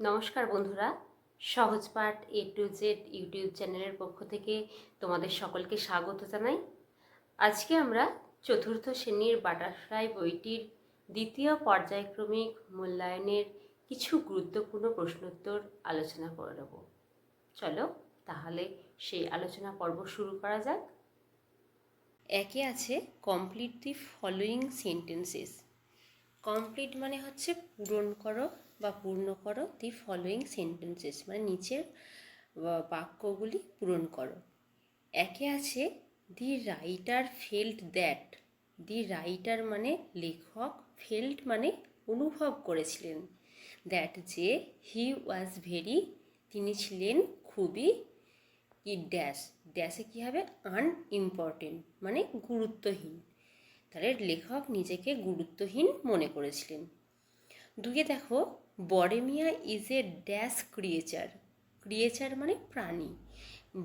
নমস্কার বন্ধুরা। সহজ পাঠ এ টু জেড ইউটিউব চ্যানেলের পক্ষ থেকে তোমাদের সকলকে স্বাগত জানাই। আজকে আমরা চতুর্থ শ্রেণির বাটারফ্লাই বইটির দ্বিতীয় পর্যায়ক্রমিক মূল্যায়নের কিছু গুরুত্বপূর্ণ প্রশ্নোত্তর আলোচনা করে নেব। চলো তাহলে সেই আলোচনা পর্ব শুরু করা যাক। একে আছে complete the following sentences complete মানে হচ্ছে পূরণ করো বা পূর্ণ করো দি ফলোয়িং সেন্টেন্সেস মানে নিচের বাক্যগুলি পূরণ করো। একে আছে the writer felt that the writer মানে লেখক ফেল্ট মানে অনুভব করেছিলেন। দ্যাট যে হি ওয়াজ ভেরি তিনি ছিলেন খুবই কি ড্যাশ ড্যাশে কী হবে? আনইম্পর্টেন্ট মানে গুরুত্বহীন। তাহলে লেখক নিজেকে গুরুত্বহীন মনে করেছিলেন। দুয়ে দেখো বড়মিয়া is a dash creature creature মানে প্রাণী।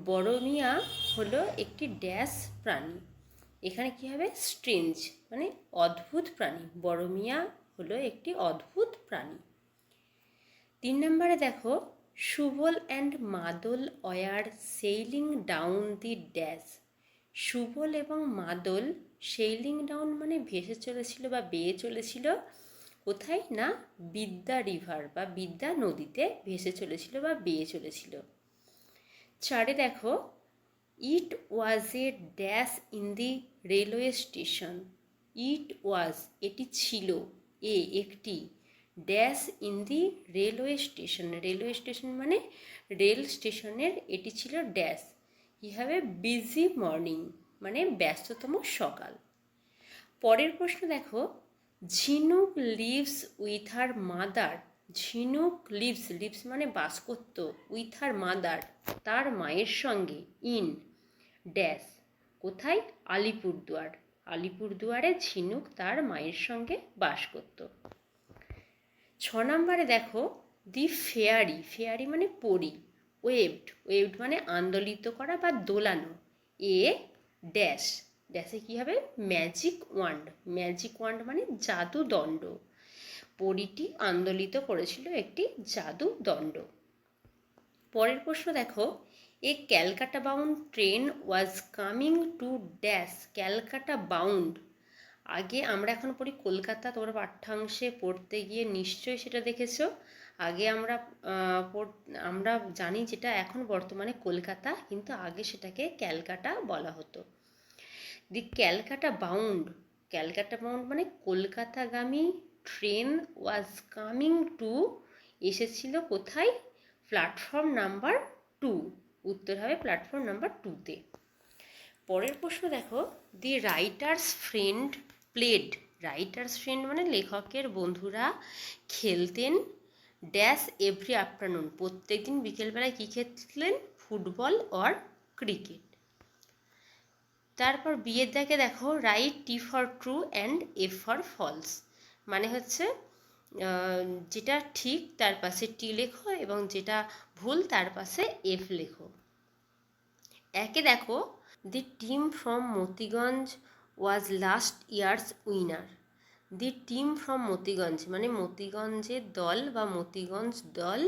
বড়মিয়া হলো একটি ড্যাশ প্রাণী। এখানে কি হবে? স্ট্রেঞ্জ মানে অদ্ভুত প্রাণী। বড়মিয়া হলো একটি অদ্ভুত প্রাণী। তিন নম্বরে দেখো, Subal and Madal were sailing down the dash Subal এবং মাদল সেইলিং ডাউন মানে ভেসে চলেছিল বা বেয়ে চলেছিল। কোথায়? না, বিদ্যা রিভার বা বিদ্যা নদীতে ভেসে চলেছিল বা বেয়ে চলেছিল। চারে দেখো, it was a dash in the railway station. It was, এটি ছিল এ একটি dash in the railway station. Railway station মানে রেল স্টেশনের, এটি ছিল ড্যাশ। কী হবে বিজি মর্নিং মানে ব্যস্ততম সকাল। পরের প্রশ্ন দেখো Jhinuk lives with her mother, Jhinuk lives lives মানে বাস করত উইথ হার মাদার, তার মায়ের সঙ্গে, ইন, ড্যাশ, কোথায়? আলিপুরদুয়ার, আলিপুরদুয়ারে ঝিনুক তার মায়ের সঙ্গে বাস করত ছ নম্বরে দেখো, দি ফেয়ারি ফেয়ারি মানে পরি, ওয়েভড ওয়েভড মানে আন্দোলিত করা বা দোলানো, এ, ড্যাশ ড্যাশে কী হবে? ম্যাজিক ওয়ান্ড ম্যাজিক ওয়ান্ড মানে জাদু দণ্ড। পরিটি আন্দোলিত করেছিল একটি জাদু দণ্ড। পরের প্রশ্ন দেখো। A Calcutta bound train was coming to dash Calcutta bound আগে আমরা এখন পড়ি কলকাতা, তোমরা পাঠ্যাংশে পড়তে গিয়ে নিশ্চয়ই সেটা দেখেছ। আগে আমরা আমরা জানি যেটা এখন বর্তমানে কলকাতা, কিন্তু আগে সেটাকে ক্যালকাটা বলা হতো। The Calcutta bound Calcutta bound মানে কলকাতাগামী ট্রেন ওয়াজ কামিং টু এসেছিল কোথায়? প্ল্যাটফর্ম নাম্বার টু উত্তর হবে প্ল্যাটফর্ম নাম্বার টুতে পরের প্রশ্ন দেখো, the writer's friend played writer's friend মানে লেখকের বন্ধুরা খেলতেন। ড্যাশ এভরি আফটারনুন প্রত্যেকদিন বিকেলবেলায় কী খেলতেন? ফুটবল অর ক্রিকেট তারপর বিয়ের দাগে দেখো write T for true and F for false মানে হচ্ছে যেটা ঠিক তার পাশে টি লেখো এবং যেটা ভুল তার পাশে এফ লেখো। একে দেখো the team from Motiganj was last years winner the team from Motiganj মানে মতিগঞ্জের দল বা মতিগঞ্জ দল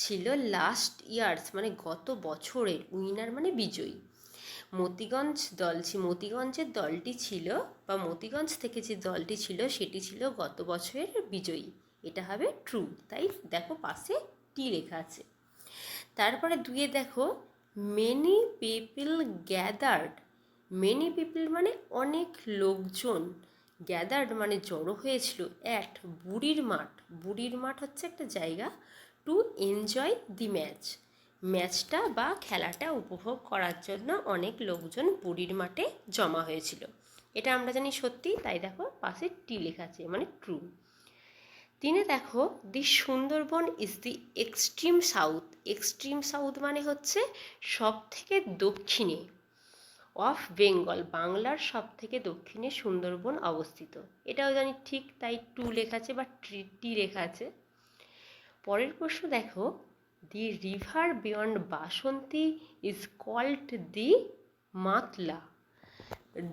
ছিল লাস্ট ইয়ার্স মানে গত বছরের উইনার মানে বিজয়ী। মতিগঞ্জ দল মতিগঞ্জের দলটি ছিল বা মতিগঞ্জ থেকে যে দলটি ছিল সেটি ছিল গত বছরের বিজয়ী। এটা হবে ট্রু তাই দেখো পাশে টি লেখা আছে। তারপরে দুয়ে দেখো many people gathered many people মানে অনেক লোকজন গ্যাদার্ড মানে জড়ো হয়েছিল অ্যাট বুড়ির মাঠ। বুড়ির মাঠ হচ্ছে একটা জায়গা টু এনজয় দি ম্যাচ ম্যাচটা বা খেলাটা উপভোগ করার জন্য অনেক লোকজন বুড়ির মাঠে জমা হয়েছিল। এটা আমরা জানি সত্যি, তাই দেখো পাশে টি লেখা আছে মানে ট্রু তিনে দেখো, the Sundarban is the extreme south extreme south মানে হচ্ছে সব থেকে দক্ষিণে অফ বেঙ্গল বাংলার সব থেকে দক্ষিণে সুন্দরবন অবস্থিত। এটাও জানি ঠিক, তাই টু লেখা আছে বা ট্রি টি লেখা আছে। পরের প্রশ্ন দেখো the river beyond Basanti is called the Matla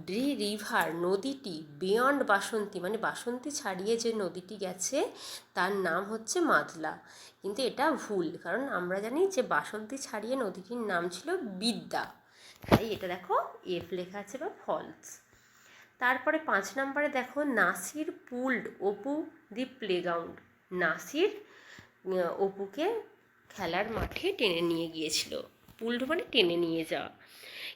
the river নদীটি বিয়ন্ড বাসন্তী মানে বাসন্তী ছাড়িয়ে যে নদীটি গেছে, তার নাম হচ্ছে মাদলা কিন্তু এটা ভুল, কারণ আমরা জানি যে বাসন্তী ছাড়িয়ে নদীটির নাম ছিল বিদ্যা তাই এটা দেখো এফ লেখা আছে বা ফলস তারপরে পাঁচ নম্বরে দেখো Nasir pulled Apu the playground Nasir অপুকে খেলার মাঠে টেনে নিয়ে গিয়েছিল পুল্ড মানে টেনে নিয়ে যাওয়া।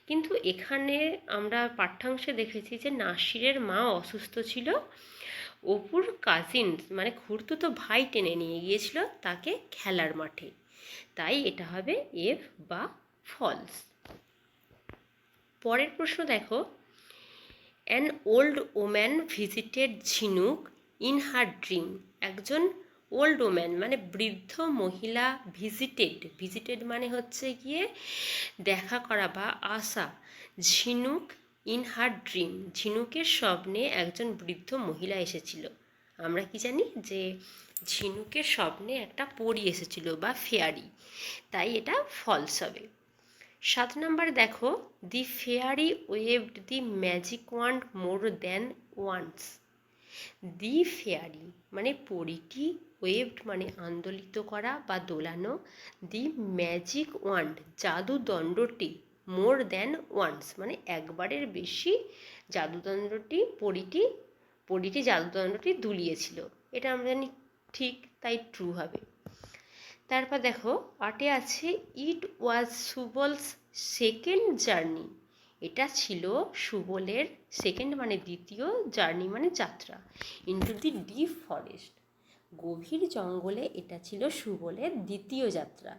কিন্তু এখানে আমরা পাঠ্যাংশে দেখেছি যে নাসিরের মা অসুস্থ ছিল, অপুর কাজিন মানে খুড়তুতো ভাই টেনে নিয়ে গিয়েছিল তাকে খেলার মাঠে। তাই এটা হবে এফ বা ফলস। পরের প্রশ্ন দেখো। An old woman visited Jhinuk in her dream একজন ওল্ড ওম্যান মানে বৃদ্ধ মহিলা ভিজিটেড ভিজিটেড মানে হচ্ছে গিয়ে দেখা করা বা আসা। ঝিনুক ইন হার ড্রিম ঝিনুকের স্বপ্নে একজন বৃদ্ধ মহিলা এসেছিল। আমরা কি জানি যে ঝিনুকের স্বপ্নে একটা পরি এসেছিল বা ফেয়ারি তাই এটা ফলস হবে। সাত নম্বরে দেখো the fairy waved the magic wand more than once the fairy মানে পরিটি ওয়েভড মানে আন্দোলিত করা বা দোলানো দি ম্যাজিক ওয়ান্ড জাদুদণ্ডটি মোর দ্যান ওয়ান্স মানে একবারের বেশি জাদুদণ্ডটি পরিটি পরিটি জাদুদণ্ডটি দুলিয়েছিল। এটা আমরা জানি ঠিক তাই ট্রু হবে। তারপর দেখো আটে আছে ইট ওয়াজ সুবলস সেকেন্ড জার্নি এটা ছিল সুবলের সেকেন্ড মানে দ্বিতীয় জার্নি মানে যাত্রা। ইন্টু দি ডিপ ফরেস্ট গভীর জঙ্গলে এটা ছিল সুবলের দ্বিতীয় যাত্রা।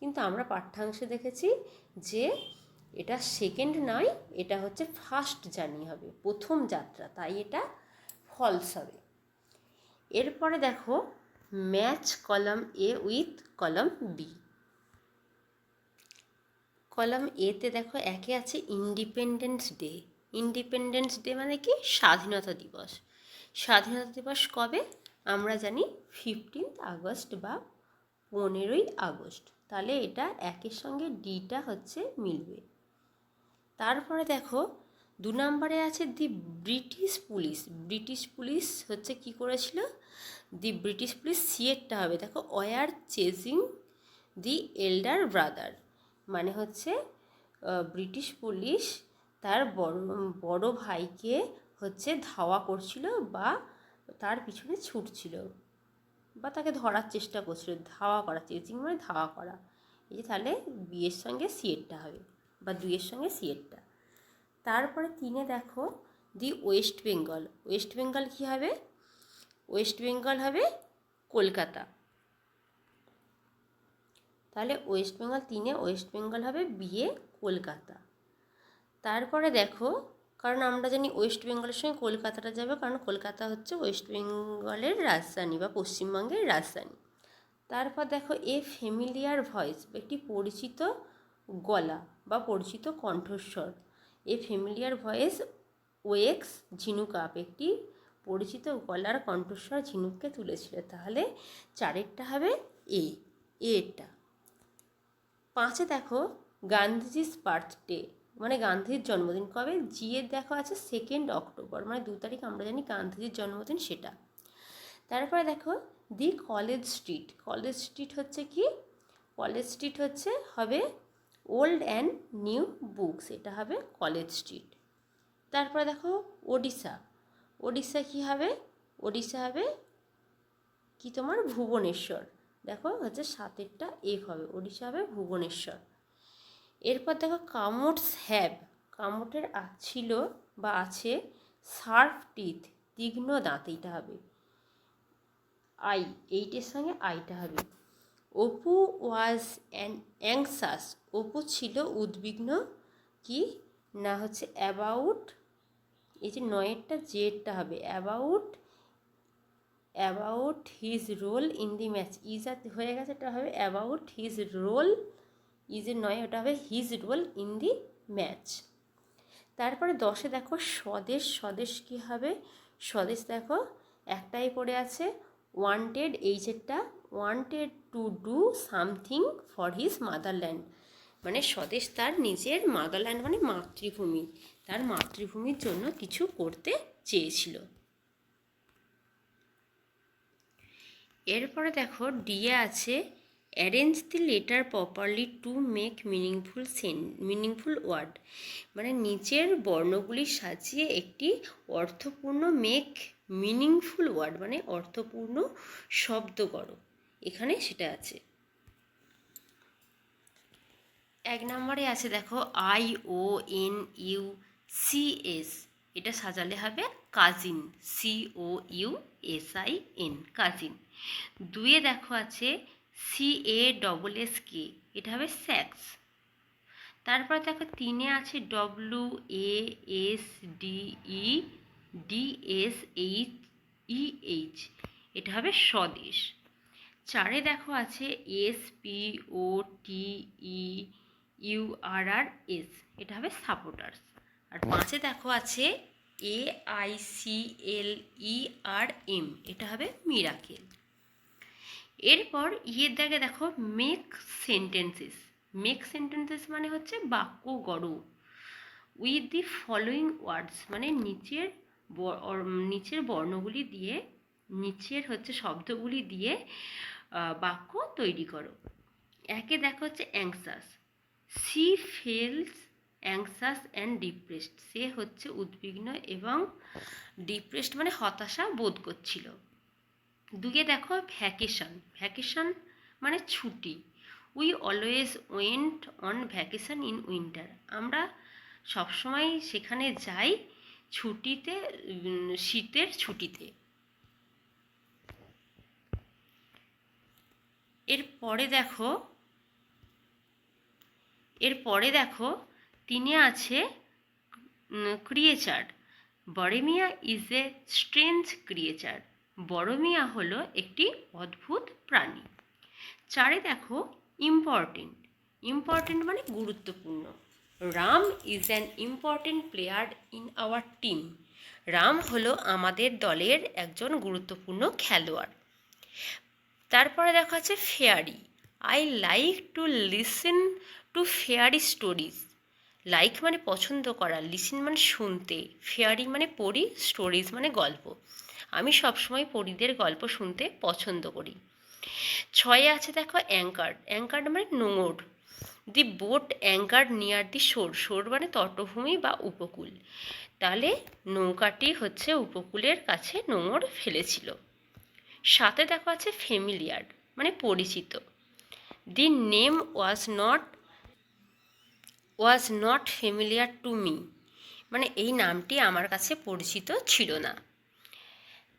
কিন্তু আমরা পাঠ্যাংশে দেখেছি যে এটা সেকেন্ড নয়, এটা হচ্ছে ফার্স্ট জার্নি হবে, প্রথম যাত্রা, তাই এটা ফলস হবে। এরপরে দেখো match column A with column B column এতে দেখো একে আছে ইন্ডিপেন্ডেন্স ডে ইন্ডিপেন্ডেন্স ডে মানে কি? স্বাধীনতা দিবস। স্বাধীনতা দিবস কবে? আমরা জানি ফিফটিন্থ আগস্ট বা পনেরোই আগস্ট। তাহলে এটা একের সঙ্গে ডিটা হচ্ছে মিলবে। তারপরে দেখো, দু নম্বরে আছে the British police. British police হচ্ছে কি করেছিল? দি ব্রিটিশ পুলিশ সিএরটা হবে। দেখো, were chasing the elder brother. মানে হচ্ছে ব্রিটিশ পুলিশ তার বড় বড় ভাইকে হচ্ছে ধাওয়া করছিল বা তার পিছনে ছুটছিল বা তাকে ধরার চেষ্টা করছিল, ধাওয়া করা চেজিং মানে ধাওয়া করা। এই যে তাহলে বিয়ের সঙ্গে সিএরটা হবে, বা দুইয়ের সঙ্গে সিএরটা তারপরে তিনে দেখো the West Bengal. West Bengal কী হবে? ওয়েস্ট বেঙ্গল হবে কলকাতা। তাহলে ওয়েস্ট বেঙ্গল তিনে, ওয়েস্ট বেঙ্গল হবে বিয়ে কলকাতা। তারপরে দেখো কারণ আমরা জানি ওয়েস্ট বেঙ্গলের সঙ্গে কলকাতাটা যাবে, কারণ কলকাতা হচ্ছে ওয়েস্ট বেঙ্গলের রাজধানী বা পশ্চিমবঙ্গের রাজধানী। তারপর দেখো, এ ফেমিলিয়ার ভয়েস, একটি পরিচিত গলা বা পরিচিত কণ্ঠস্বর। এ familiar voice wakes Jhinuk, up, একটি পরিচিত গলার কণ্ঠস্বর ঝিনুককে তুলেছিল তাহলে চারেরটা হবে এ এরটা পাঁচে দেখো, গান্ধীজির বার্থডে মানে গান্ধীর জন্মদিন। কবে? জিয়ের দেখো আছে সেকেন্ড অক্টোবর মানে দু তারিখ আমরা জানি গান্ধীজির জন্মদিন সেটা। তারপরে দেখো, the College Street College Street হচ্ছে কি? কলেজ স্ট্রিট হচ্ছে হবে ওল্ড অ্যান্ড নিউ বুকস এটা হবে কলেজ স্ট্রিট তারপরে দেখো, ওডিশা। ওডিশা কি হবে? ওডিশা হবে কি তোমার? ভুবনেশ্বর। দেখো হচ্ছে সাতেরটা এক হবে। ওড়িশা হবে ভুবনেশ্বর। এরপর দেখো কামোটস হ্যাভ কামোটের ছিল বা আছে শার্প টিথ, তীক্ষ্ণ দাঁত, এইটা হবে। আই, এইটের সঙ্গে আইটা হবে। অপু ওয়াজ অ্যাংসাস অপু ছিল উদ্বিগ্ন, কি? না, হচ্ছে অ্যাবাউট এই যে নয়েরটা জেডটা হবে about about his role in the match is হয়ে গেছে, এটা হবে অ্যাবাউট হিজ রোল ইজের নয়, ওটা হবে his role in the match তারপরে দশে দেখো স্বদেশ স্বদেশ কী হবে? স্বদেশ দেখো একটাই পড়ে আছে wanted এইচেরটা wanted to do something for his motherland মানে স্বদেশ তার নিজের মাদারল্যান্ড মানে মাতৃভূমি, তার মাতৃভূমির জন্য কিছু করতে চেয়েছিল। এরপরে দেখো ডিএ আছে arrange the letter properly to make meaningful Sen meaningful word মানে নিচের বর্ণগুলি সাজিয়ে একটি অর্থপূর্ণ মেক মিনিংফুল ওয়ার্ড মানে অর্থপূর্ণ শব্দ করো। এখানে সেটা আছে। এক নম্বরে আছে দেখো I O N U C S এটা সাজালে হবে cousin C O U S I N cousin দুয়ে দেখো আছে C A double S K এটা হবে স্যাক্স তারপর দেখো তিনে আছে W A S D E D S H E H এটা হবে স্বদেশ। চারে দেখো আছে S P O T E U R R S এটা হবে সাপোর্টার্স আর পাঁচে দেখো আছে A I C L E R M এটা হবে মিরাকেল এরপর ইয়ের দাগে দেখো মেক সেন্টেন্সেস মেক সেন্টেন্সেস মানে হচ্ছে বাক্য গড়। উইথ দি ফলোয়িং ওয়ার্ডস মানে নিচের নিচের বর্ণগুলি দিয়ে, নিচের হচ্ছে শব্দগুলি দিয়ে বাক্য তৈরি করো। একে দেখো হচ্ছে anxious she feels anxious and depressed সে হচ্ছে উদ্বিগ্ন এবং ডিপ্রেসড মানে হতাশা বোধ করছিল। দুয়ে দেখো ভ্যাকেশন ভ্যাকেশন মানে ছুটি। We always went on vacation in winter আমরা সবসময় সেখানে যাই ছুটিতে শীতের ছুটিতে। এরপরে দেখো এরপরে দেখো, তিনি আছে creature Baromiya is a strange creature Baromiya হলো একটি অদ্ভুত প্রাণী। চারে দেখো ইম্পর্টেন্ট ইম্পর্টেন্ট মানে গুরুত্বপূর্ণ। Ram is an important player in our team Ram হলো আমাদের দলের একজন গুরুত্বপূর্ণ খেলোয়াড়। তারপরে দেখা আছে fairy I like to listen to fairy stories like মানে পছন্দ করা লিসেন মানে শুনতে। ফেয়ারি মানে পড়ি স্টোরিজ মানে গল্প। আমি সবসময় পরীদের গল্প শুনতে পছন্দ করি। ছয়ে আছে দেখো অ্যাঙ্কার। অ্যাঙ্কার মানে নোঙর। The boat anchor near the shore. Shore মানে তটভূমি বা উপকূল। তাহলে নৌকাটি হচ্ছে উপকূলের কাছে নোঙর ফেলেছিল। সাথে দেখো আছে ফেমিলিয়ার মানে পরিচিত। The name was not was not familiar to me. মানে এই নামটি আমার কাছে পরিচিত ছিল না।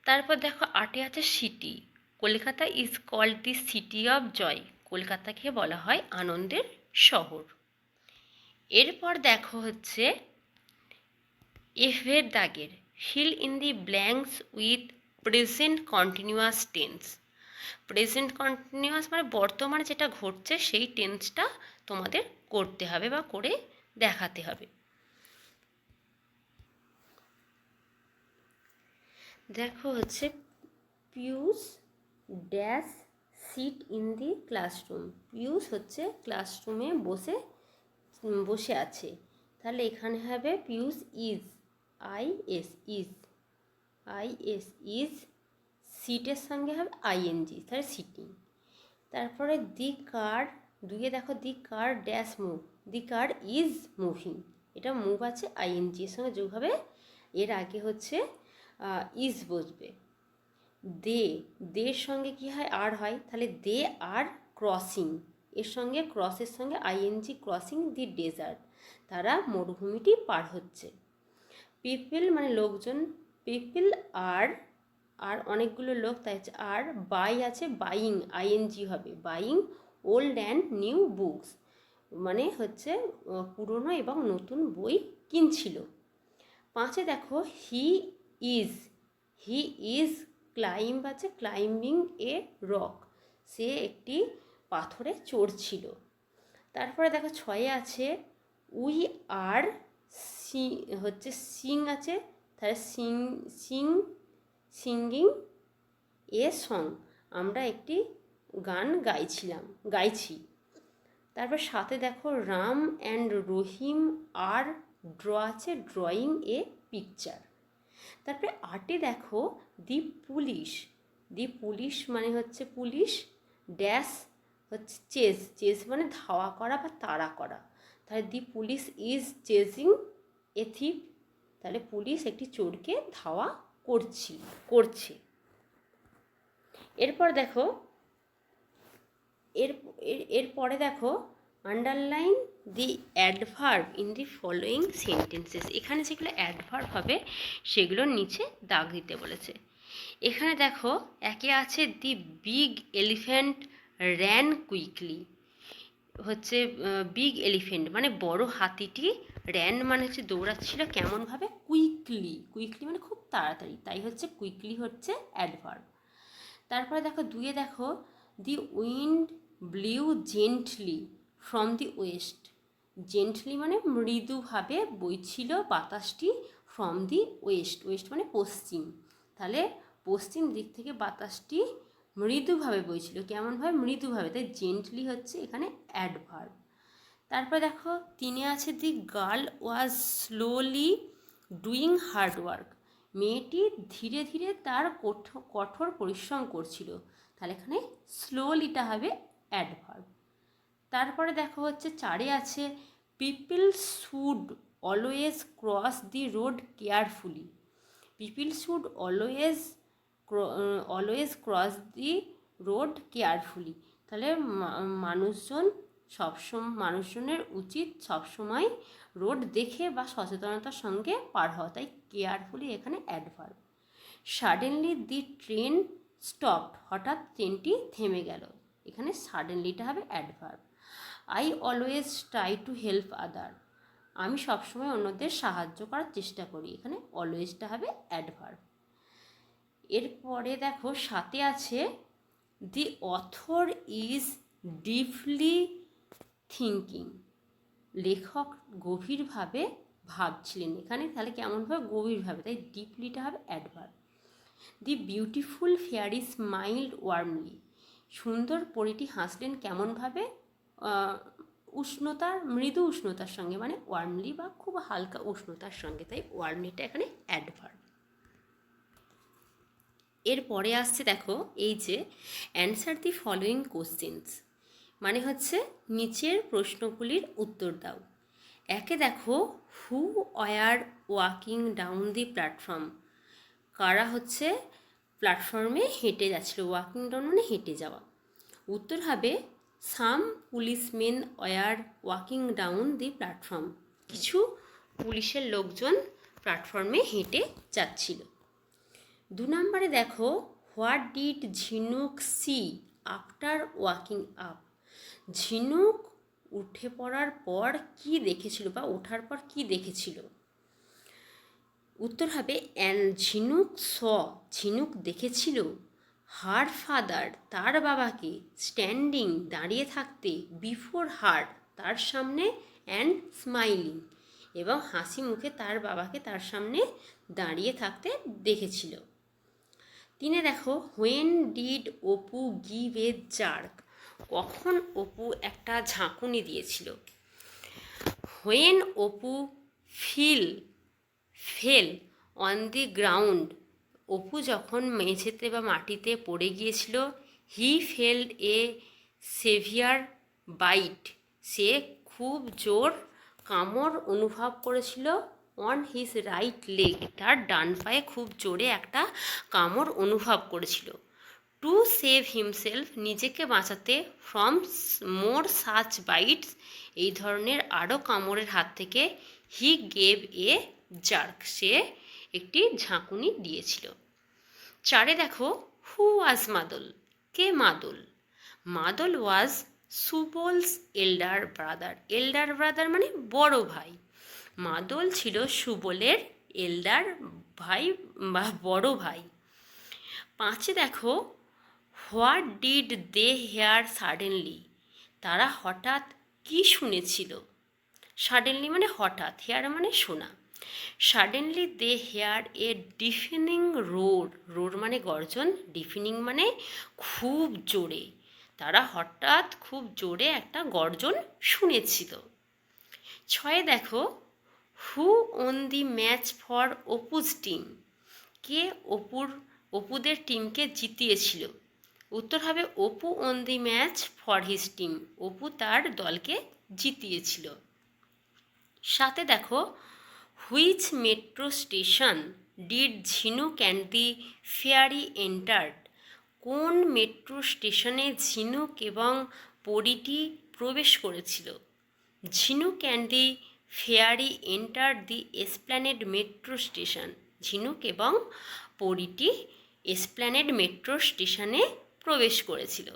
তারপর দেখো আটে আছে city Kolkata is called the city of joy কলকাতাকে বলা হয় আনন্দের শহর. এরপর দেখো হচ্ছে এফের দাগের fill in the blanks with present continuous tense present continuous মানে বর্তমানে যেটা ঘটছে, সেই টেন্সটা তোমাদের করতে হবে বা করে দেখাতে হবে। দেখো হচ্ছে Pius dash sit in the classroom. Pius হচ্ছে ক্লাসরুমে বসে বসে আছে। তাহলে এখানে হবে Pius is, I S is, I S is সিটের সঙ্গে হবে আইএনজি তাহলে সিটিং। তারপরে দি কার, দুইয়ে দেখো the car dash move the car is moving, এটা মুভ আছে আইএনজি এর সঙ্গে, যোগ হবে এর আগে হচ্ছে ইজ বসবে দে, দের সঙ্গে কি হয়? আর হয়। তাহলে দে আর ক্রসিং এর সঙ্গে ক্রসের সঙ্গে আইএনজি ক্রসিং দি ডেজার্ট তারা মরুভূমিটি পার হচ্ছে। পিপল মানে লোকজন। পিপল আর আর অনেকগুলো লোক, তাই হচ্ছে আর বাই আছে বাইং আইএনজি হবে। Buying old and new books মানে হচ্ছে পুরনো এবং নতুন বই কিনছিল। পাঁচে দেখো he is he is climb আছে ক্লাইম্বিং এ রক সে একটি পাথরে চড়ছিল। তারপরে দেখো ছয়ে আছে উই আর সি হচ্ছে সিং আছে, তাহলে sing sing singing a song আমরা একটি গান গাইছিলাম, গাইছি। তারপর সাথে দেখো Ram and Rahim R draw আছে ড্রয়িং এ পিকচার তারপরে আটে দেখো, দি পুলিশ। দি পুলিশ মানে হচ্ছে পুলিশ, ড্যাশ হচ্ছে চেস চেস মানে ধাওয়া করা বা তাড়া করা। তাহলে the police is chasing a thief তাহলে পুলিশ একটি চোরকে ধাওয়া করছি, করছে। এরপর দেখো, এর, এর- এরপরে দেখো underline the adverb in the following sentences এখানে যেগুলো অ্যাডভার্ব হবে সেগুলোর নিচে দাগ দিতে বলেছে। এখানে দেখো, একে আছে the big elephant ran quickly হচ্ছে বিগ এলিফ্যান্ট মানে বড় হাতিটি র্যান মানে হচ্ছে দৌড়াচ্ছিল কেমনভাবে? কুইকলি কুইকলি মানে খুব তাড়াতাড়ি। তাই হচ্ছে কুইকলি হচ্ছে অ্যাডভার্ব তারপরে দেখো দুয়ে দেখো the wind blew gently from the west gently মানে মৃদুভাবে বইছিল বাতাসটি ফ্রম দি ওয়েস্ট ওয়েস্ট মানে পশ্চিম। তাহলে পশ্চিম দিক থেকে বাতাসটি মৃদুভাবে বইছিল। কেমনভাবে মৃদুভাবে। তাই জেন্টলি হচ্ছে এখানে অ্যাডভার্ব তারপর দেখো, তিনে আছে the girl was slowly doing hard work মেয়েটি ধীরে ধীরে তার কঠোর পরিশ্রম করছিল। তাহলে এখানে স্লোলিটা হবে অ্যাডভার্ব তারপরে দেখো হচ্ছে চারে আছে people should always cross the road carefully people should always always cross the road carefully তাহলে মানুষজন সবসময় মানুষজনের উচিত সবসময় রোড দেখে বা সচেতনতার সঙ্গে পার হওয়া। তাই কেয়ারফুলি এখানে adverb suddenly the train stop হঠাৎ ট্রেনটি থেমে গেল। এখানে সাডেনলিটা হবে adverb I always try to help other আমি সবসময় অন্যদের সাহায্য করার চেষ্টা করি। এখানে অলওয়েজটা হবে অ্যাডভার্ব এরপরে দেখো, সাথে আছে the author is deeply thinking লেখক গভীরভাবে ভাবছিলেন। এখানে তাহলে কেমনভাবে গভীরভাবে। তাই ডিপলিটা হবে adverb the beautiful fairy smiled warmly সুন্দর পরিটি হাসলেন কেমনভাবে? উষ্ণতার, মৃদু উষ্ণতার সঙ্গে মানে ওয়ার্মলি বা খুব হালকা উষ্ণতার সঙ্গে, তাই ওয়ার্মলিটা এখানে অ্যাডভার্ব এরপরে আসছে দেখো, এই যে অ্যান্সার দি ফলোয়িং কোশ্চেন্স মানে হচ্ছে নিচের প্রশ্নগুলির উত্তর দাও। একে দেখো who were walking down the platform কারা হচ্ছে প্ল্যাটফর্মে হেঁটে যাচ্ছিল ওয়াকিং ডাউন মানে হেঁটে যাওয়া। উত্তর হবে some policemen were walking down the platform. কিছু পুলিশের লোকজন প্ল্যাটফর্মে হেঁটে যাচ্ছিল। দু নম্বরে দেখো, what did Jhinuk see after waking up? Jhinuk উঠে পড়ার পর কি দেখেছিল বা ওঠার পর কি দেখেছিল? উত্তর হবে অ্যান ঝিনুক স, ঝিনুক দেখেছিল? হার ফাদার, তার বাবাকে স্ট্যান্ডিং দাঁড়িয়ে থাকতে বিফোর হার, তার সামনে অ্যান্ড স্মাইলিং এবং হাসি মুখে তার বাবাকে তার সামনে দাঁড়িয়ে থাকতে দেখেছিল। তিনে দেখো when did Apu give a jerk কখন অপু একটা ঝাঁকুনি দিয়েছিল। When Apu fill fell on the ground Apu যখন মেঝেতে বা মাটিতে পড়ে গিয়েছিল he felt a severe bite সে খুব জোর কামড় অনুভব করেছিল অন হিজ রাইট লেগ তার ডান পায়ে খুব জোরে একটা কামড় অনুভব করেছিল। টু সেভ হিমসেলফ নিজেকে বাঁচাতে ফ্রম মোর সাচ বাইটস এই ধরনের আরও কামড়ের হাত থেকে হি গেভ এ জার্ক সে একটি ঝাঁকুনি দিয়েছিল। চারে দেখো হু ওয়াজ মাদল? কে Madal? Madal was Subal's elder brother. Elder brother মানে বড় ভাই। মাদল ছিল সুবলের এল্ডার ভাই বা বড় ভাই। পাঁচে দেখো, what did they hear suddenly? তারা হঠাৎ কি শুনেছিল? সাডেনলি মানে হঠাৎ, হেয়ার মানে শোনা। সাডেনলি দে হেয়ার এ ডিফিনিং রোর রোর মানে গর্জন ডিফিনিং মানে খুব জোরে। তারা হঠাৎ খুব জোরে একটা গর্জন শুনেছিল। ছয়ে দেখো who won the match for Apu's team কে অপুর অপুদের টিমকে জিতিয়েছিল? উত্তর হবে Apu won the match for his team Apu তার দলকে জিতিয়েছিল। সাথে দেখো which metro station did Jhinuk and the fairy entered কোন মেট্রো স্টেশনে ঝিনুক এবং পরিটি প্রবেশ করেছিল? Jhinuk and the fairy enter the Esplanade metro station Jhinuk এবং পরিটি এসপ্ল্যানেড মেট্রো স্টেশনে প্রবেশ করেছিল।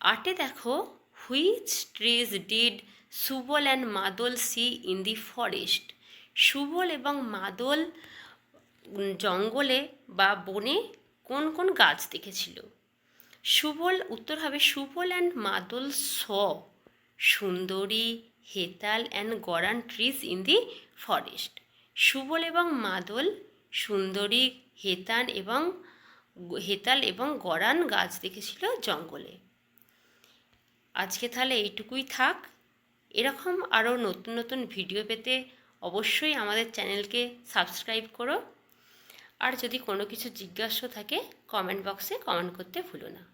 আটে দেখো which trees did Subal and Madal see in the forest Subal এবং মাদল জঙ্গলে বা বনে কোন কোন গাছ দেখেছিল? সুবল উত্তর হবে Subal and Madal saw. Sundari, hetal and garan trees in the forest Subal এবং মাদল, সুন্দরী, হেতান এবং হেতাল এবং গরান গাছ দেখেছিল জঙ্গলে। আজকে তাহলে এইটুকুই থাক। এরকম আরও নতুন নতুন ভিডিও পেতে অবশ্যই আমাদের চ্যানেলকে সাবস্ক্রাইব করো। আর যদি কোনো কিছু জিজ্ঞাসা থাকে কমেন্ট বক্সে কমেন্ট করতে ভুলো না।